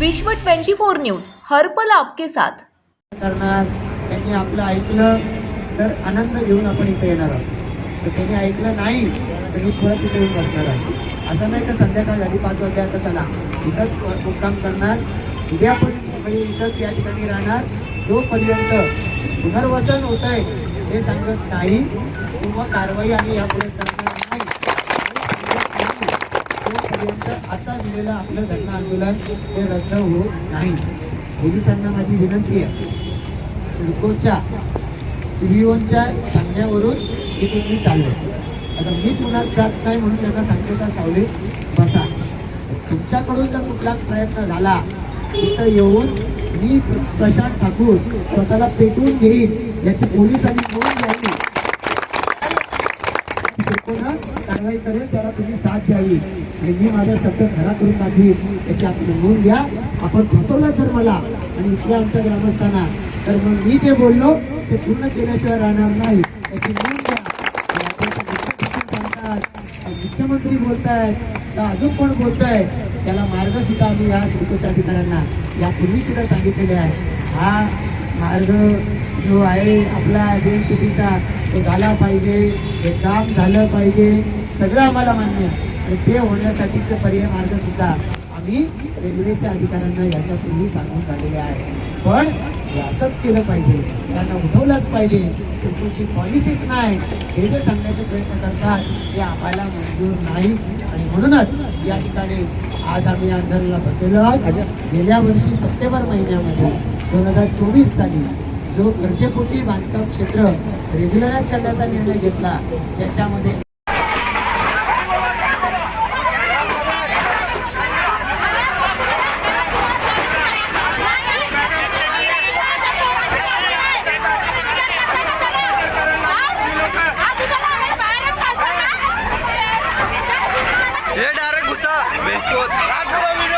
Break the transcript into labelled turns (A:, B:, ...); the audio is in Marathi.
A: विश्व 24 न्यूज हर्पल आपके साथ.
B: करणार त्यांनी आपलं ऐकलं तर आनंद घेऊन आपण इथे येणार आहोत. तर त्यांनी ऐकलं नाही तर मी परत इथे येऊन बसणार आहे. असं नाही तर संध्याकाळ झाली पाच वाजता आता चला. इथंच मुक्काम करणार. उद्या पण म्हणजे इथंच या ठिकाणी राहणार. जोपर्यंत पुनर्वसन होत आहे हे सांगत नाही किंवा कारवाई आम्ही यापुढे करणार नाही. तोपर्यंत आता दिलेलं आपलं धरणं आंदोलन हे रद्द होत नाही. पोलिसांना माझी विनंती आहे. सिडकोच्या सीबीओच्या सांगण्यावरून मी तुम्ही चाललं आता मी पुन्हा जात नाही म्हणून त्यांना सांगितलं सावली बसा. तुमच्याकडून जर कुठला प्रयत्न झाला तिथं येऊन मी प्रशांत ठाकूर स्वतःला पेटवून घेईन याची पोलिसांनी नोंद घ्यावी. कारवाई करेल त्याला तुम्ही साथ द्यावी. आणि मी माझा शब्द खरा करून दाखवीन याची आपण नोंद घ्या. आपण फसवलं तर मला आणि इथल्या आमच्या ग्रामस्थांना. तर मग मी जे बोललो ते पूर्ण केल्याशिवाय राहणार नाही. याची नोंद घ्या. मुख्यमंत्री बोलतायत का अजून कोण बोलताय त्याला मार्ग सुद्धा आम्ही या सिडकोच्या अधिकाऱ्यांना यापूर्वी सुद्धा सांगितलेले आहे हा मार्ग जो आहे आपला आयडेंटिटीचा तो झाला पाहिजे हे काम झालं पाहिजे सगळं आम्हाला मान्य आहे. आणि ते होण्यासाठीचे पर्याय मार्ग सुद्धा आम्ही रेल्वेच्या अधिकाऱ्यांना याच्यापूर्वी सांगून झालेले आहे. पण हे असंच केलं पाहिजे त्यांना उठवलंच पाहिजे. तुमची पॉलिसीच नाही. हे जे सांगण्याचे प्रयत्न करतात ते आम्हाला मंजूर नाही. आणि म्हणूनच या ठिकाणी आज आम्ही आंदोलनाला बसलेलो आहोत. गेल्या वर्षी सप्टेंबर महिन्यामध्ये दोन हजार चोवीस साली जो घरचेपोटी बांधकाम क्षेत्र रेग्युलराईज करण्याचा निर्णय घेतला त्याच्यामध्ये
C: हे डायरेक्ट घुसा.